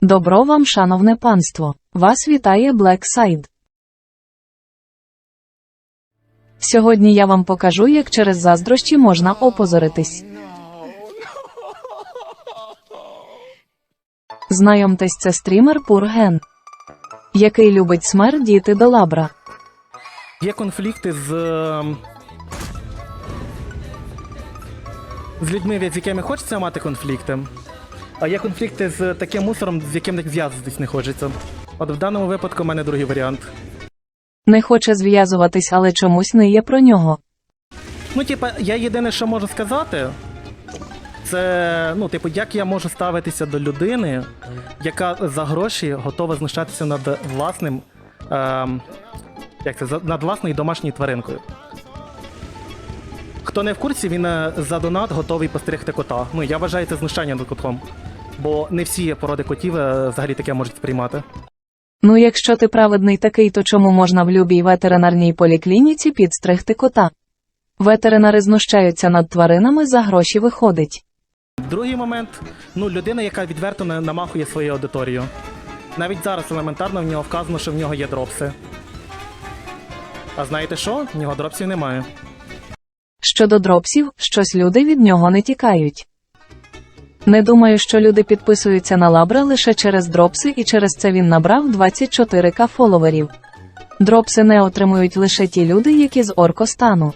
Добро вам, шановне панство! Вас вітає Блексайд. Сьогодні я вам покажу, як через заздрощі можна опозоритись. Знайомтесь, це стрімер Пурген, який любить смердіти до лабра. Є конфлікти з. ем, З людьми, з якими хочеться мати конфлікти. А є конфлікти з таким мусором, з яким не зв'язуватись не хочеться. От в даному випадку в мене другий варіант. Не хоче зв'язуватись, але чомусь не є про нього. Ну, типа, я єдине, що можу сказати, це, ну, типу, як я можу ставитися до людини, яка за гроші готова знущатися над власним. Ем, як це, над власною домашньою тваринкою. Хто не в курсі, він е, за донат готовий постригти кота. Ну, я вважаю це знущання над котом. Бо не всі породи котів е, взагалі таке можуть сприймати. Ну, якщо ти праведний такий, то чому можна в любій ветеринарній поліклініці підстригти кота? Ветеринари знущаються над тваринами за гроші виходить. Другий момент ну, людина, яка відверто намахує свою аудиторію. Навіть зараз елементарно в нього вказано, що в нього є дропси. А знаєте що? В нього дропсів немає. Щодо дропсів, щось люди від нього не тікають. Не думаю, що люди підписуються на лабра лише через дропси, і через це він набрав 24к фоловерів. Дропси не отримують лише ті люди, які з оркостану.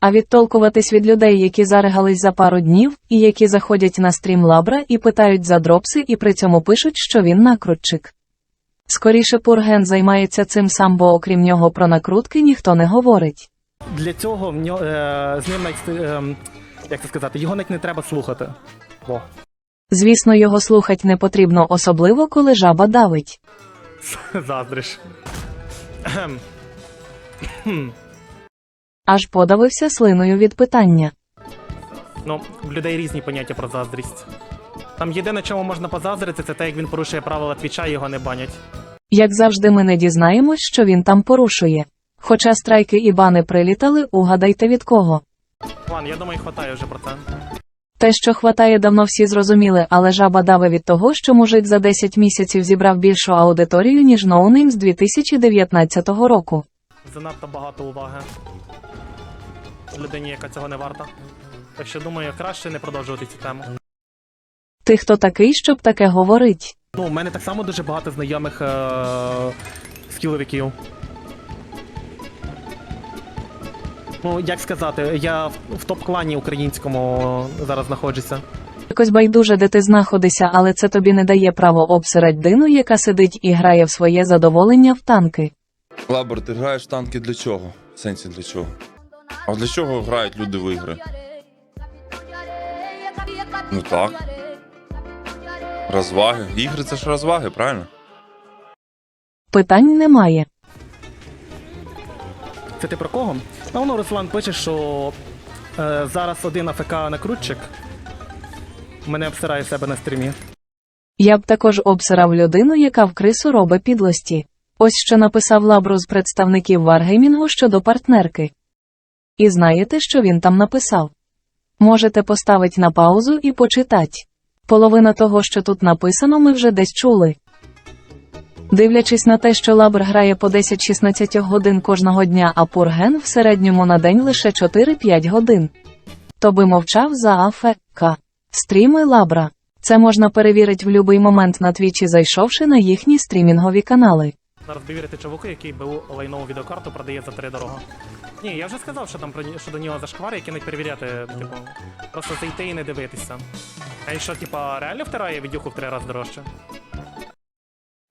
А відтолкуватись від людей, які зарегались за пару днів, і які заходять на стрім лабра і питають за дропси, і при цьому пишуть, що він накрутчик. Скоріше Пурген займається цим сам, бо окрім нього про накрутки ніхто не говорить. Для цього в нього, е, з ним е, як це сказати, його навіть не треба слухати. Во. Звісно, його слухать не потрібно, особливо коли жаба давить. Заздриш. Аж подавився слиною від питання. Ну, в людей різні поняття про заздрість. Там єдине, чому можна позаздрити, це те, як він порушує правила твіча і його не банять. Як завжди, ми не дізнаємось, що він там порушує. Хоча страйки і бани прилітали, угадайте від кого. Ладно, я думаю, хватає вже про це. Те, що хватає, давно всі зрозуміли, але жаба дави від того, що мужик за 10 місяців зібрав більшу аудиторію, ніж ноунейм з 2019 року. Занадто багато уваги людині, яка цього не варта. Так що думаю, краще не продовжувати цю тему. Ти хто такий, щоб таке говорить? Ну, у мене так само дуже багато знайомих е- скіловиків. Ну, як сказати, я в, в топ-клані українському зараз знаходжуся. Якось байдуже, де ти знаходишся, але це тобі не дає право обсирать дину, яка сидить і грає в своє задоволення в танки. Лабор, ти граєш в танки для чого? В сенсі для чого? А для чого грають люди в ігри? Ну так. Розваги. Ігри це ж розваги, правильно? Питань немає. Це ти про кого? Ну, ну, Руслан пише, що е, зараз один АФК накрутчик мене обсирає себе на стрімі. Я б також обсирав людину, яка в крису робить підлості. Ось що написав Лабру з представників Варгеймінгу щодо партнерки. І знаєте, що він там написав? Можете поставити на паузу і почитати. Половина того, що тут написано, ми вже десь чули. Дивлячись на те, що Лабр грає по 10-16 годин кожного дня, а Пурген в середньому на день лише 4-5 годин. То би мовчав за АФК. Стріми Лабра. Це можна перевірити в будь-який момент на твічі, зайшовши на їхні стрімінгові канали. Зараз довірити чуваку, який БУ лайнову відеокарту продає за три дорого. Ні, я вже сказав, що там про що до нього зашквари, які не перевіряти, типу, просто зайти і не дивитися. А він що, типа, реально втирає відюху в три рази дорожче?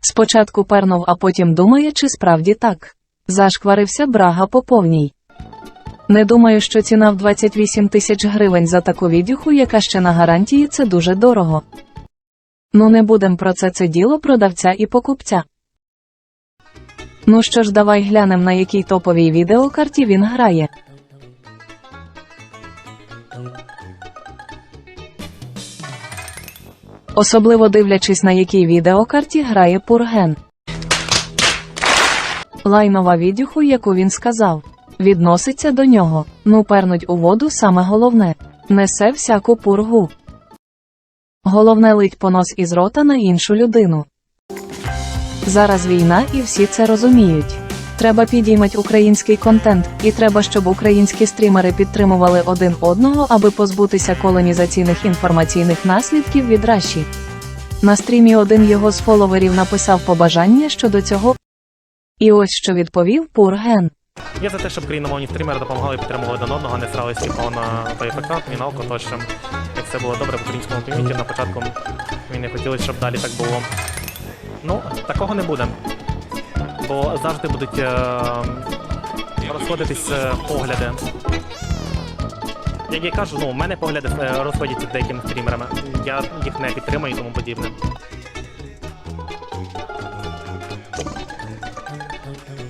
Спочатку пернув, а потім думає, чи справді так. Зашкварився брага по повній. Не думаю, що ціна в 28 тисяч гривень за таку відюху, яка ще на гарантії, це дуже дорого. Ну не будем про це це діло продавця і покупця. Ну що ж, давай глянем, на якій топовій відеокарті він грає. Особливо дивлячись, на якій відеокарті грає Пурген. Лайнова відюху, яку він сказав, відноситься до нього. Ну пернуть у воду саме головне. Несе всяку пургу. Головне лить понос із рота на іншу людину. Зараз війна і всі це розуміють. Треба підіймати український контент, і треба, щоб українські стрімери підтримували один одного, аби позбутися колонізаційних інформаційних наслідків від Раші. На стрімі один його з фоловерів написав побажання щодо цього. І ось що відповів Пурген. Я за те, щоб країномовні стрімери допомагали підтримували один одного, не срались типу, на ПФК, Міналко тощо. Як все було добре в українському ком'юніті на початку війни хотілося, щоб далі так було. Ну, такого не буде. Бо завжди будуть е, розходитись е, погляди. Як я кажу, ну, у мене погляди е, розходяться деякими стрімерами. Я їх не підтримую і тому подібне.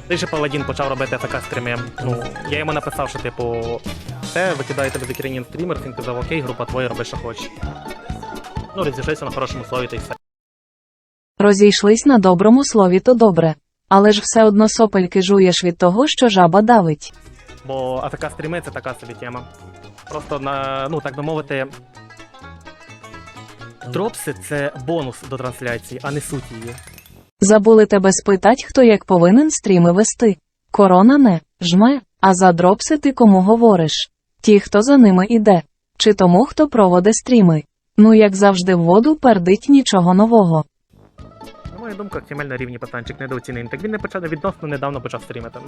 Ти же Паладін почав робити ФК стріми. Ну, я йому написав, що типу, це викидає тебе з Ukrainian стрімер, він казав, окей, група твоя, роби, що хочеш. Ну, розійшлися на хорошому слові та й все. Розійшлись на доброму слові то добре. Але ж все одно сопельки жуєш від того, що жаба давить. Бо АФК стріми це така собі тема. Просто на, ну так би мовити. Дропси це бонус до трансляції, а не суть її. Забули тебе спитать, хто як повинен стріми вести. Корона не жме, а за дропси ти кому говориш? Ті, хто за ними іде, чи тому, хто проводе стріми. Ну як завжди в воду пердить нічого нового. На мою думку, на рівні пацанчик недооцінений. Так він не почав відносно недавно почав стрімити.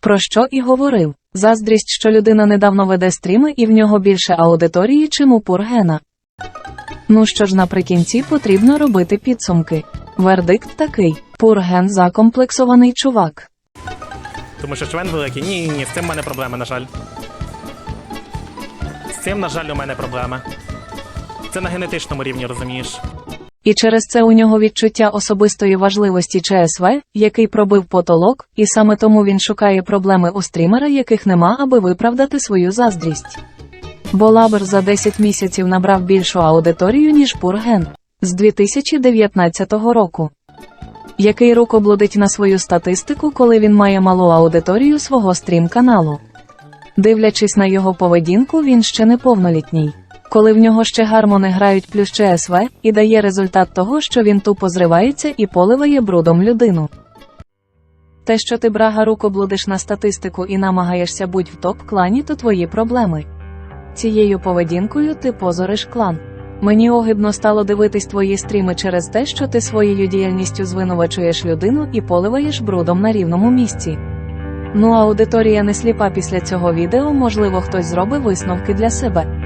Про що і говорив. Заздрість, що людина недавно веде стріми і в нього більше аудиторії, чим у Пургена. Ну що ж наприкінці потрібно робити підсумки. Вердикт такий: Пурген закомплексований чувак. Тому що член великий. Ні, ні, ні, з цим в мене проблеми, на жаль. З цим, на жаль, у мене проблеми. Це на генетичному рівні, розумієш? І через це у нього відчуття особистої важливості ЧСВ, який пробив потолок, і саме тому він шукає проблеми у стрімера, яких нема, аби виправдати свою заздрість. Бо Лабер за 10 місяців набрав більшу аудиторію, ніж Пурген з 2019 року. Який рукоблудить на свою статистику, коли він має малу аудиторію свого стрім-каналу. Дивлячись на його поведінку, він ще неповнолітній. Коли в нього ще гармони грають плюс ЧСВ, і дає результат того, що він тупо зривається і поливає брудом людину. Те, що ти брага рукоблудиш на статистику і намагаєшся бути в топ-клані, то твої проблеми. Цією поведінкою ти позориш клан. Мені огидно стало дивитись твої стріми через те, що ти своєю діяльністю звинувачуєш людину і поливаєш брудом на рівному місці. Ну аудиторія не сліпа після цього відео, можливо, хтось зробить висновки для себе.